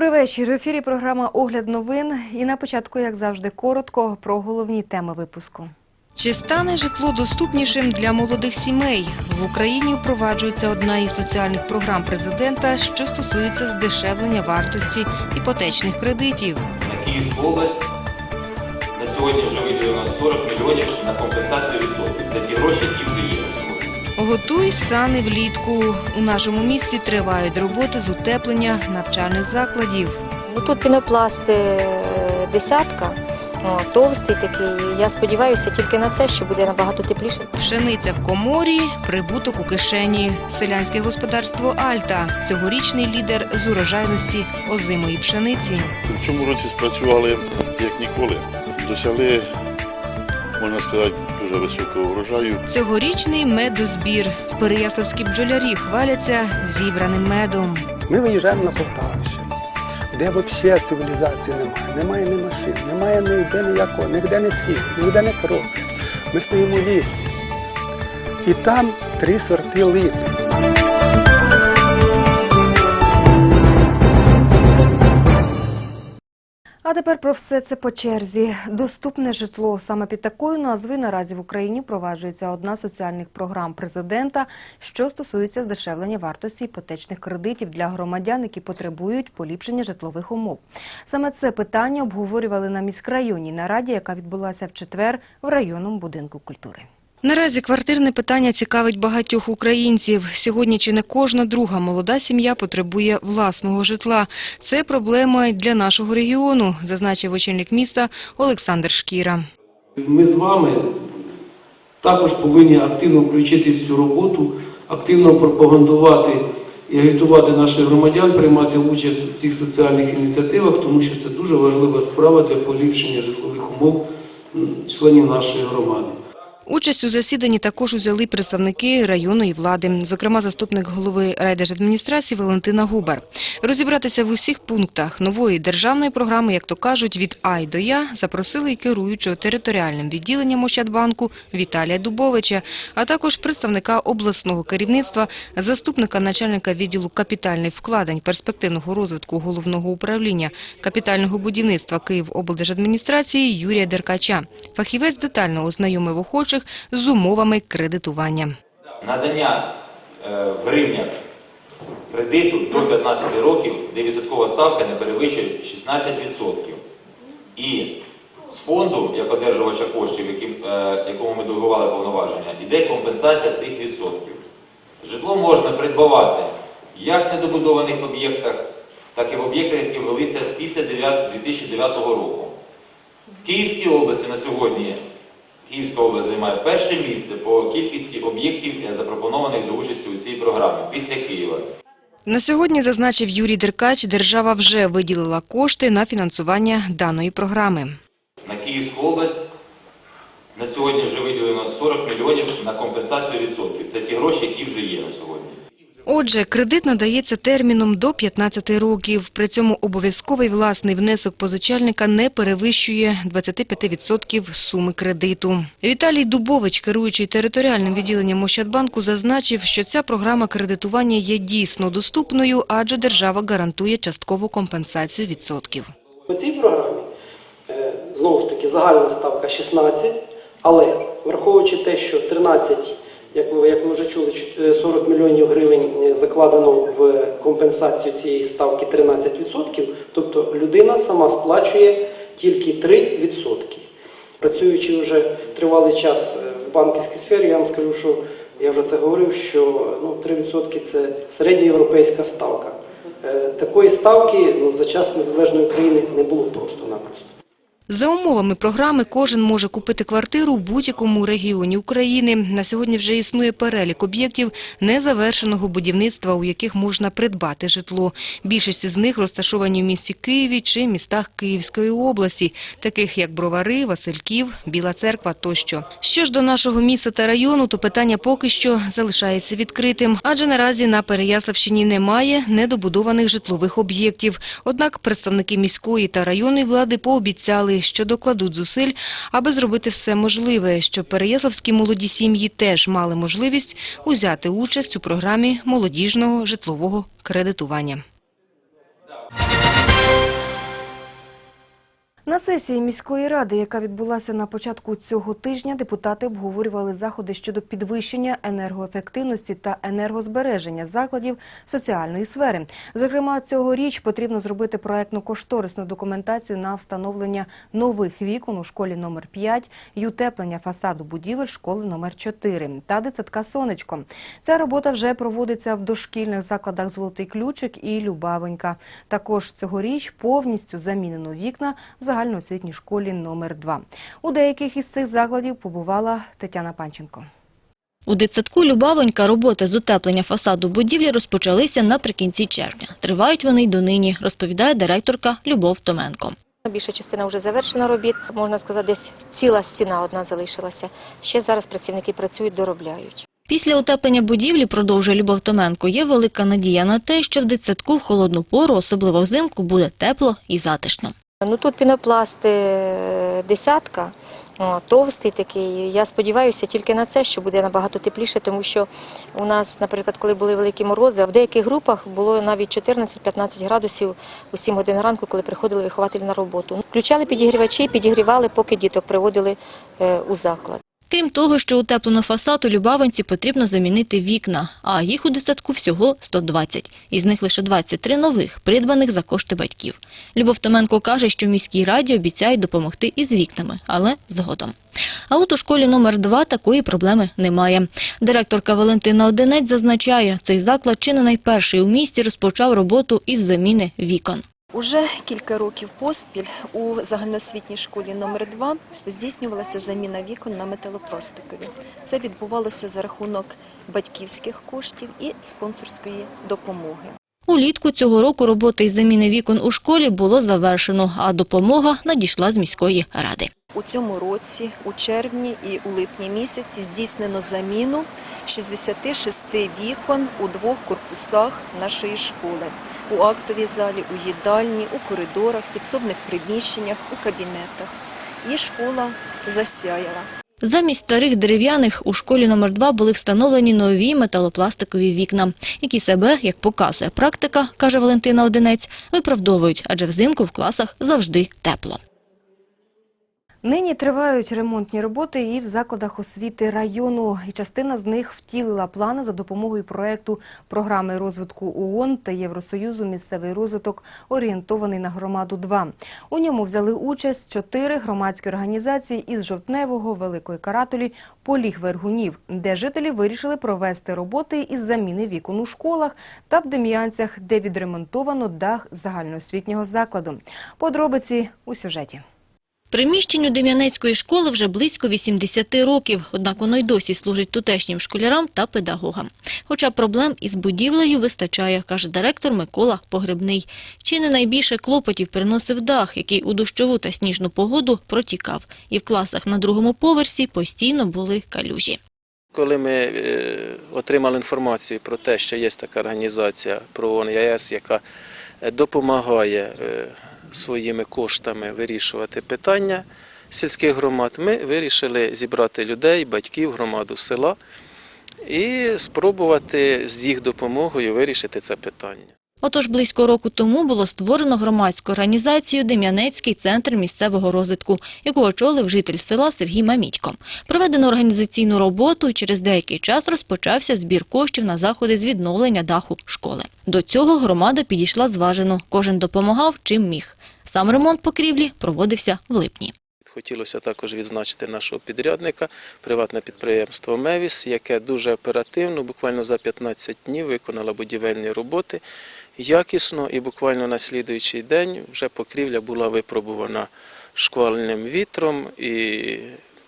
Добрий вечір. В ефірі програма Огляд новин. І на початку, як завжди, коротко про головні теми випуску. Чи стане житло доступнішим для молодих сімей? В Україні впроваджується одна із соціальних програм президента, що стосується здешевлення вартості іпотечних кредитів. на Київську область. На сьогодні вже виділено 40 мільйонів на компенсацію відсотків. Це ті гроші, які вже є. Готуй сани влітку. У нашому місті тривають роботи з утеплення навчальних закладів. Ну, Тут пінопласт е, десятка, о, товстий такий. Я сподіваюся тільки на це, що буде набагато тепліше. Пшениця в коморі, прибуток у кишені. Селянське господарство Альта цьогорічний лідер з урожайності озимої пшениці. В цьому році спрацювали як ніколи. Досягли, можна сказати, дуже високого врожаю. Цьогорічний медозбір. Переяславські бджолярі хваляться зібраним медом. Ми виїжджаємо на Полтавщину, де взагалі цивілізації немає. Немає ні машин, немає ніде ніякого, ніде не сіл, ніде не кров. Ми стоїмо в лісі. І там три сорти липи. А тепер про все це по черзі. Доступне житло. Саме під такою назвою наразі в Україні впроваджується одна з соціальних програм президента, що стосується здешевлення вартості іпотечних кредитів для громадян, які потребують поліпшення житлових умов. Саме це питання обговорювали на міськрайонній нараді, яка відбулася в четвер в районному будинку культури. Наразі квартирне питання цікавить багатьох українців. Сьогодні чи не кожна друга молода сім'я потребує власного житла. Це проблема для нашого регіону, зазначив очільник міста Олександр Шкіра. Ми з вами також повинні активно включитись в цю роботу, активно пропагандувати і агітувати наших громадян, приймати участь у цих соціальних ініціативах, тому що це дуже важлива справа для поліпшення житлових умов членів нашої громади. Участь у засіданні також узяли представники районної влади, зокрема заступник голови райдержадміністрації Валентина Губар. Розібратися в усіх пунктах нової державної програми, як то кажуть, від А й до Я запросили й керуючого територіальним відділенням Ощадбанку Віталія Дубовича, а також представника обласного керівництва, заступника начальника відділу капітальних вкладень, перспективного розвитку головного управління капітального будівництва Київоблдержадміністрації Юрія Деркача. Фахівець детально ознайомив охочих з умовами кредитування. Надання е, в гривнях кредиту до 15 років, де відсоткова ставка не перевищує 16%. І з фонду, як одержувача коштів, е, якому ми делегували повноваження, йде компенсація цих відсотків. Житло можна придбавати як в недобудованих об'єктах, так і в об'єктах, які ввелися після 2009 року. В Київській області на сьогодні Київська область займає перше місце по кількості об'єктів, е, запропонованих до участі у цій програмі після Києва. На сьогодні, зазначив Юрій Деркач, держава вже виділила кошти на фінансування даної програми. На Київську область на сьогодні вже виділено 40 мільйонів на компенсацію відсотків. Це ті гроші, які вже є на сьогодні. Отже, кредит надається терміном до 15 років. При цьому обов'язковий власний внесок позичальника не перевищує 25% суми кредиту. Віталій Дубович, керуючий територіальним відділенням Ощадбанку, зазначив, що ця програма кредитування є дійсно доступною, адже держава гарантує часткову компенсацію відсотків. По цій програмі е, знову ж таки загальна ставка 16, але враховуючи те, що 13, як ви, як ви вже чули, е, 40 мільйонів гривень е, закладено в компенсацію цієї ставки 13%, тобто людина сама сплачує тільки 3%. Працюючи вже тривалий час е, в банківській сфері, я вам скажу, що я вже це говорив, що ну, 3% це середньоєвропейська ставка. Е, Такої ставки ну, за час незалежної України не було просто-напросто. За умовами програми кожен може купити квартиру в будь-якому регіоні України. На сьогодні вже існує перелік об'єктів незавершеного будівництва, у яких можна придбати житло. Більшість з них розташовані в місті Києві чи містах Київської області, таких як Бровари, Васильків, Біла Церква тощо. Що ж до нашого міста та району, то питання поки що залишається відкритим, адже наразі на Переяславщині немає недобудованих житлових об'єктів. Однак представники міської та районної влади пообіцяли, що докладуть зусиль, аби зробити все можливе, щоб переяславські молоді сім'ї теж мали можливість узяти участь у програмі молодіжного житлового кредитування. На сесії міської ради, яка відбулася на початку цього тижня, депутати обговорювали заходи щодо підвищення енергоефективності та енергозбереження закладів соціальної сфери. Зокрема, цьогоріч потрібно зробити проектно-кошторисну документацію на встановлення нових вікон у школі номер 5 і утеплення фасаду будівель школи номер 4 та дитсадка «Сонечко». Ця робота вже проводиться в дошкільних закладах «Золотий ключик» і «Любавонька». Також цьогоріч повністю замінено вікна в загальноосвітній школі номер 2 У деяких із цих закладів побувала Тетяна Панченко. У дитсадку Любавонька роботи з утеплення фасаду будівлі розпочалися наприкінці червня. Тривають вони й донині, розповідає директорка Любов Томенко. Більша частина вже завершена робіт. Можна сказати, десь ціла стіна одна залишилася. Ще зараз працівники працюють, доробляють. Після утеплення будівлі, продовжує Любов Томенко, є велика надія на те, що в дитсадку в холодну пору, особливо взимку, буде тепло і затишно. Ну тут пінопласт е, десятка, товстий такий. Я сподіваюся тільки на це, що буде набагато тепліше, тому що у нас, наприклад, коли були великі морози, в деяких групах було навіть 14-15 градусів у 7 годин ранку, коли приходили вихователі на роботу. Включали підігрівачі, підігрівали, поки діток приводили е, у заклад. Крім того, що утеплено фасад, у Любавинці потрібно замінити вікна, а їх у дитсадку всього 120. Із них лише 23 нових, придбаних за кошти батьків. Любов Томенко каже, що міській раді обіцяють допомогти із вікнами, але згодом. А от у школі номер 2 такої проблеми немає. Директорка Валентина Одинець зазначає, цей заклад чи не найперший у місті розпочав роботу із заміни вікон. Уже кілька років поспіль у загальноосвітній школі номер 2 здійснювалася заміна вікон на металопластикові. Це відбувалося за рахунок батьківських коштів і спонсорської допомоги. Улітку цього року роботи із заміни вікон у школі було завершено, а допомога надійшла з міської ради. У цьому році, у червні і у липні місяці здійснено заміну 66 вікон у двох корпусах нашої школи. У актовій залі, у їдальні, у коридорах, підсобних приміщеннях, у кабінетах. І школа засяяла. Замість старих дерев'яних у школі номер 2 були встановлені нові металопластикові вікна, які себе, як показує практика, каже Валентина Одинець, виправдовують, адже взимку в класах завжди тепло. Нині тривають ремонтні роботи і в закладах освіти району. І частина з них втілила плани за допомогою проекту програми розвитку ООН та Євросоюзу «Місцевий розвиток, орієнтований на громаду 2 У ньому взяли участь чотири громадські організації із Жовтневого, Великої Каратолі, Поліг Вергунів, де жителі вирішили провести роботи із заміни вікон у школах та в Дем'янцях, де відремонтовано дах загальноосвітнього закладу. Подробиці у сюжеті. Приміщенню Дем'янецької школи вже близько 80 років, однак воно й досі служить тутешнім школярам та педагогам. Хоча проблем із будівлею вистачає, каже директор Микола Погребний. Чи не найбільше клопотів приносив дах, який у дощову та сніжну погоду протікав. І в класах на другому поверсі постійно були калюжі. Коли ми е, отримали інформацію про те, що є така організація ПРООН ЯЕС, яка е, допомагає е, своїми коштами вирішувати питання сільських громад, ми вирішили зібрати людей, батьків, громаду села і спробувати з їх допомогою вирішити це питання. Отож, близько року тому було створено громадську організацію Дем'янецький центр місцевого розвитку, яку очолив житель села Сергій Мамітько. Проведено організаційну роботу і через деякий час розпочався збір коштів на заходи з відновлення даху школи. До цього громада підійшла зважено, кожен допомагав чим міг. Сам ремонт покрівлі проводився в липні. Хотілося також відзначити нашого підрядника, приватне підприємство Мевіс, яке дуже оперативно, буквально за 15 днів виконало будівельні роботи якісно і буквально на слідуючий день вже покрівля була випробувана шквальним вітром і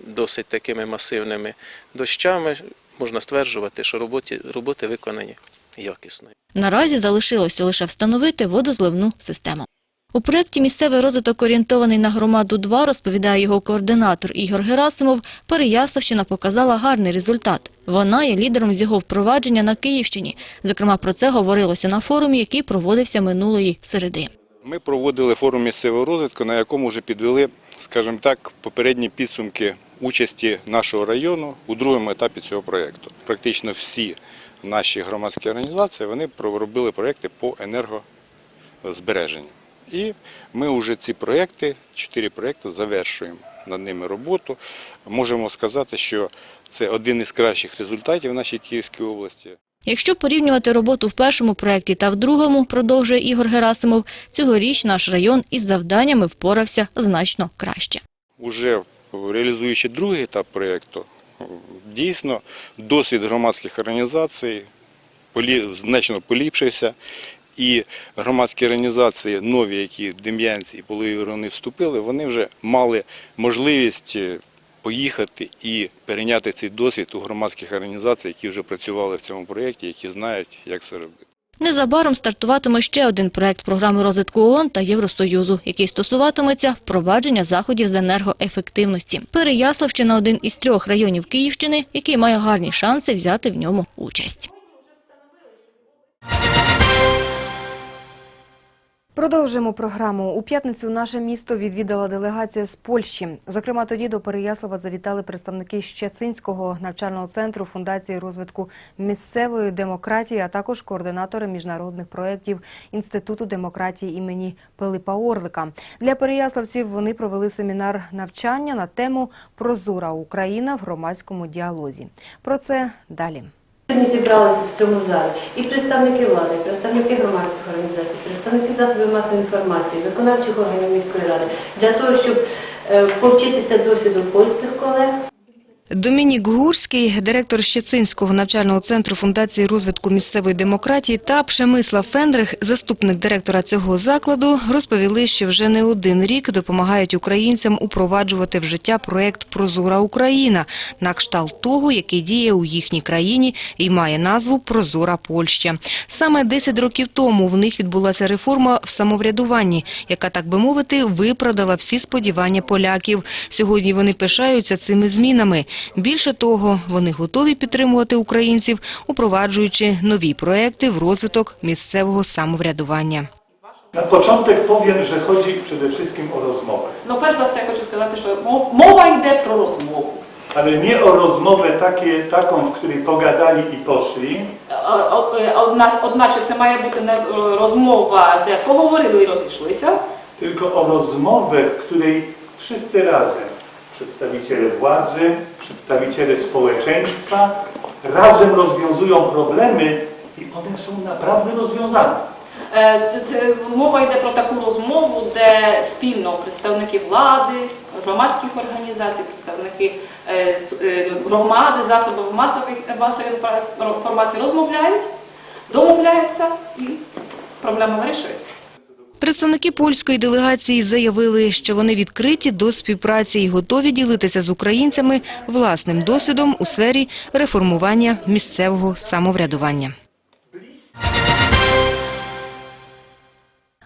досить такими масивними дощами. Можна стверджувати, що роботи, роботи виконані якісно. Наразі залишилося лише встановити водозливну систему. У проєкті «Місцевий розвиток орієнтований на громаду 2», розповідає його координатор Ігор Герасимов, Переяславщина показала гарний результат. Вона є лідером з його впровадження на Київщині. Зокрема, про це говорилося на форумі, який проводився минулої середи. Ми проводили форум місцевого розвитку, на якому вже підвели, скажімо так, попередні підсумки участі нашого району у другому етапі цього проєкту. Практично всі наші громадські організації вони проробили проєкти по енергозбереженню. І ми вже ці проекти, чотири проекти, завершуємо над ними роботу. Можемо сказати, що це один із кращих результатів в нашій Київській області. Якщо порівнювати роботу в першому проєкті та в другому, продовжує Ігор Герасимов, цьогоріч наш район із завданнями впорався значно краще. Уже реалізуючи другий етап проєкту, дійсно досвід громадських організацій значно поліпшився. І громадські організації, нові, які Дем'янці і Полові вступили, вони вже мали можливість е, поїхати і перейняти цей досвід у громадських організацій, які вже працювали в цьому проєкті, які знають, як це робити. Незабаром стартуватиме ще один проект програми розвитку ООН та Євросоюзу, який стосуватиметься впровадження заходів з енергоефективності. Переяславщина – один із трьох районів Київщини, який має гарні шанси взяти в ньому участь. Продовжуємо програму. У п'ятницю наше місто відвідала делегація з Польщі. Зокрема, тоді до Переяслава завітали представники Щецинського навчального центру Фундації розвитку місцевої демократії, а також координатори міжнародних проєктів Інституту демократії імені Пилипа Орлика. Для переяславців вони провели семінар навчання на тему Прозора Україна в громадському діалозі. Про це далі. Сьогодні зібралися в цьому залі і представники влади, і представники громадських організацій, представники засобів масової інформації, виконавчих органів міської ради для того, щоб е, повчитися досвіду польських колег. Домінік Гурський, директор Щецинського навчального центру Фундації розвитку місцевої демократії та Пшемислав Фендрих, заступник директора цього закладу, розповіли, що вже не один рік допомагають українцям упроваджувати в життя проект Прозора Україна на кшталт того, який діє у їхній країні і має назву Прозора Польща. Саме 10 років тому в них відбулася реформа в самоврядуванні, яка, так би мовити, виправдала всі сподівання поляків. Сьогодні вони пишаються цими змінами. Більше того, вони готові підтримувати українців, упроваджуючи нові проекти в розвиток місцевого самоврядування. Na początek powiem, że chodzi przede wszystkim o rozmowę. Ну, перш за все, хочу сказати, що мова йде про розмову. Ale nie o rozmowę takie, taką, w której pogadali i poszli, Одна, одначе це має бути не е, розмова, де поговорили і розійшлися, tylko o rozmowę, w której wszyscy razem, przedstawiciele władzy, przedstawiciele społeczeństwa, razem rozwiązują problemy i one są naprawdę rozwiązane. Е, Це мова йде про таку розмову, де спільно представники влади, громадських організацій, представники е, с- е, громади, засобів масових масової інформації розмовляють, домовляються і проблема вирішується. Представники польської делегації заявили, що вони відкриті до співпраці і готові ділитися з українцями власним досвідом у сфері реформування місцевого самоврядування.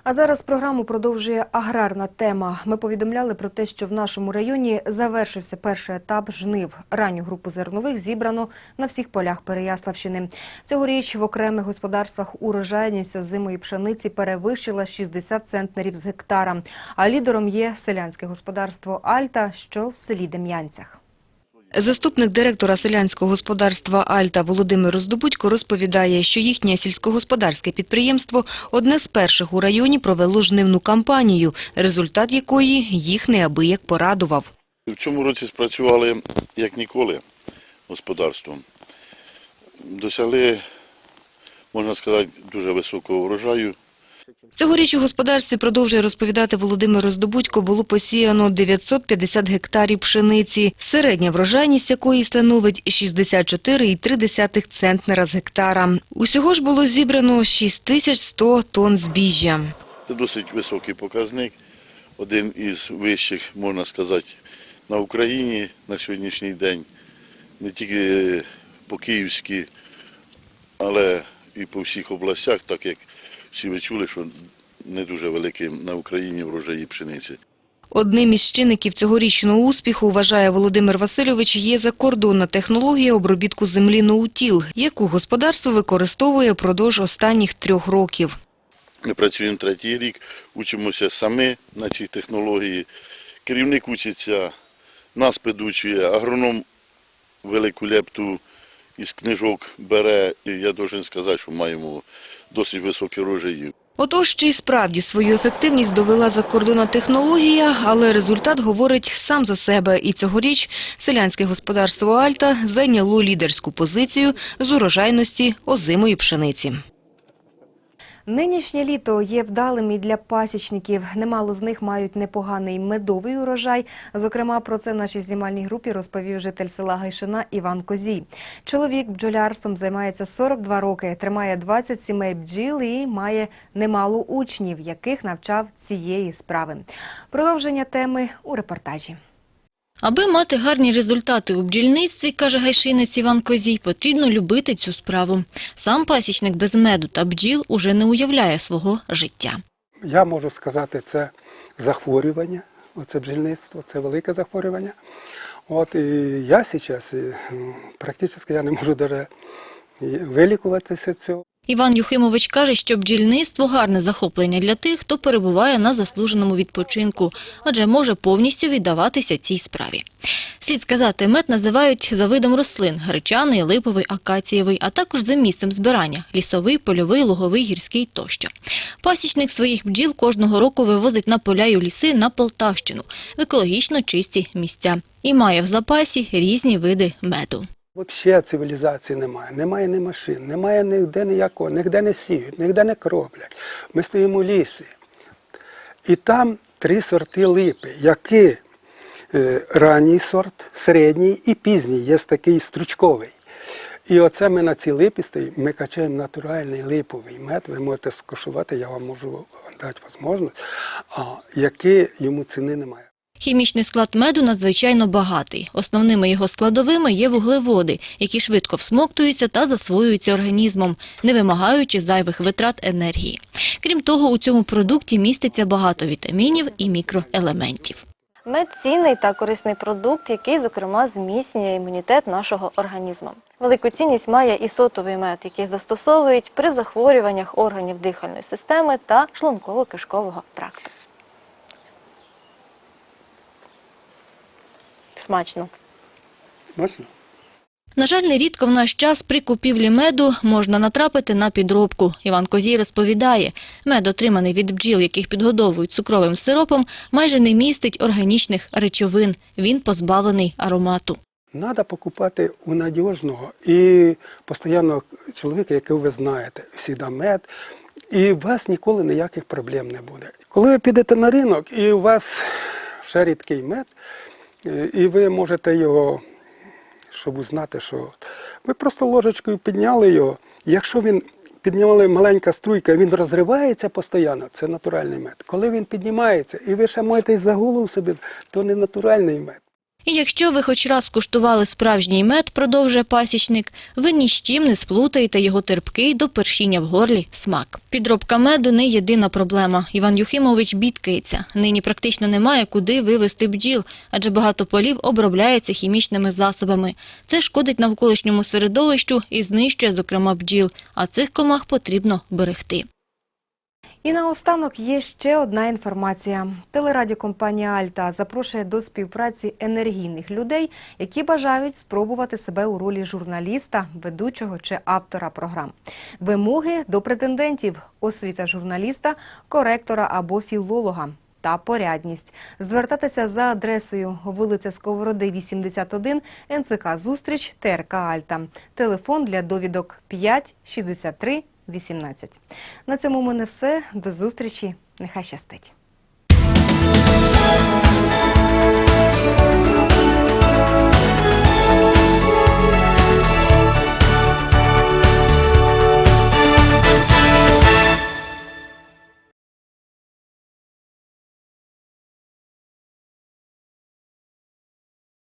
А зараз програму продовжує аграрна тема. Ми повідомляли про те, що в нашому районі завершився перший етап жнив. Ранню групу зернових зібрано на всіх полях Переяславщини. Цьогоріч в окремих господарствах урожайність озимої пшениці перевищила 60 центнерів з гектара. А лідером є селянське господарство Альта, що в селі Дем'янцях. Заступник директора селянського господарства «Альта» Володимир Роздобудько розповідає, що їхнє сільськогосподарське підприємство одне з перших у районі провело жнивну кампанію, результат якої їх неабияк порадував. В цьому році спрацювали як ніколи господарством. Досягли, можна сказати, дуже високого врожаю. Цьогоріч у господарстві, продовжує розповідати Володимир Роздобудько, було посіяно 950 гектарів пшениці, середня врожайність якої становить 64,3 центнера з гектара. Усього ж було зібрано 6100 тонн збіжжя. Це досить високий показник, один із вищих, можна сказати, на Україні на сьогоднішній день. Не тільки по Київській, але і по всіх областях, так як всі ви чули, що не дуже великі на Україні врожаї пшениці. Одним із чинників цьогорічного успіху, вважає Володимир Васильович, є закордонна технологія обробітку землі ноутіл, яку господарство використовує впродовж останніх трьох років. Ми працюємо третій рік, учимося самі на цій технології. Керівник учиться, нас підучує, агроном велику лепту із книжок бере. І я должен сказати, що маємо досить високі рожаї. Отож, чи й справді свою ефективність довела закордонна технологія, але результат говорить сам за себе. І цьогоріч селянське господарство Альта зайняло лідерську позицію з урожайності озимої пшениці. Нинішнє літо є вдалим і для пасічників. Немало з них мають непоганий медовий урожай. Зокрема, про це нашій знімальній групі розповів житель села Гайшина Іван Козій. Чоловік бджолярством займається 42 роки, тримає 20 сімей бджіл і має немало учнів, яких навчав цієї справи. Продовження теми у репортажі. Аби мати гарні результати у бджільництві, каже гайшинець Іван Козій, потрібно любити цю справу. Сам пасічник без меду та бджіл уже не уявляє свого життя. Я можу сказати, це захворювання, оце бджільництво, це велике захворювання. От і я зараз практично я не можу навіть вилікуватися цього. Іван Юхимович каже, що бджільництво – гарне захоплення для тих, хто перебуває на заслуженому відпочинку, адже може повністю віддаватися цій справі. Слід сказати, мед називають за видом рослин – гречаний, липовий, акацієвий, а також за місцем збирання – лісовий, польовий, луговий, гірський тощо. Пасічник своїх бджіл кожного року вивозить на поля й у ліси на Полтавщину в екологічно чисті місця і має в запасі різні види меду. Взагалі цивілізації немає. Немає ні машин, немає ніде ніякого, ніде не сіють, ніде не кроплять. Ми стоїмо в лісі. І там три сорти липи, які е, ранній сорт, середній і пізній, є такий стручковий. І оце ми на цій липі стоїмо, ми качаємо натуральний липовий мед, ви можете скошувати, я вам можу дати можливість, а який йому ціни немає. Хімічний склад меду надзвичайно багатий. Основними його складовими є вуглеводи, які швидко всмоктуються та засвоюються організмом, не вимагаючи зайвих витрат енергії. Крім того, у цьому продукті міститься багато вітамінів і мікроелементів. Мед цінний та корисний продукт, який, зокрема, зміцнює імунітет нашого організму. Велику цінність має і сотовий мед, який застосовують при захворюваннях органів дихальної системи та шлунково-кишкового тракту. Смачно. Смачно? На жаль, нерідко в наш час при купівлі меду можна натрапити на підробку. Іван Козій розповідає, мед, отриманий від бджіл, яких підгодовують цукровим сиропом, майже не містить органічних речовин. Він позбавлений аромату. Треба покупати у надіжного і постійного чоловіка, якого ви знаєте, завжди мед, і у вас ніколи ніяких проблем не буде. Коли ви підете на ринок і у вас ще рідкий мед, і ви можете його, щоб узнати, що ви просто ложечкою підняли його. Якщо він підняли маленька струйка, він розривається постійно, це натуральний мед. Коли він піднімається і ви ще маєте за голову собі, то не натуральний мед. І якщо ви хоч раз куштували справжній мед, продовжує пасічник, ви ні з чим не сплутаєте його терпкий до першіння в горлі смак. Підробка меду не єдина проблема. Іван Юхимович бідкається. Нині практично немає куди вивезти бджіл, адже багато полів обробляються хімічними засобами. Це шкодить навколишньому середовищу і знищує, зокрема, бджіл. А цих комах потрібно берегти. І наостанок є ще одна інформація. Телерадіокомпанія Альта запрошує до співпраці енергійних людей, які бажають спробувати себе у ролі журналіста, ведучого чи автора програм. Вимоги до претендентів – освіта журналіста, коректора або філолога та порядність. Звертатися за адресою вулиця Сковороди, 81, НЦК «Зустріч», ТРК «Альта». Телефон для довідок 5 63 18. На цьому в мене все. До зустрічі. Нехай щастить.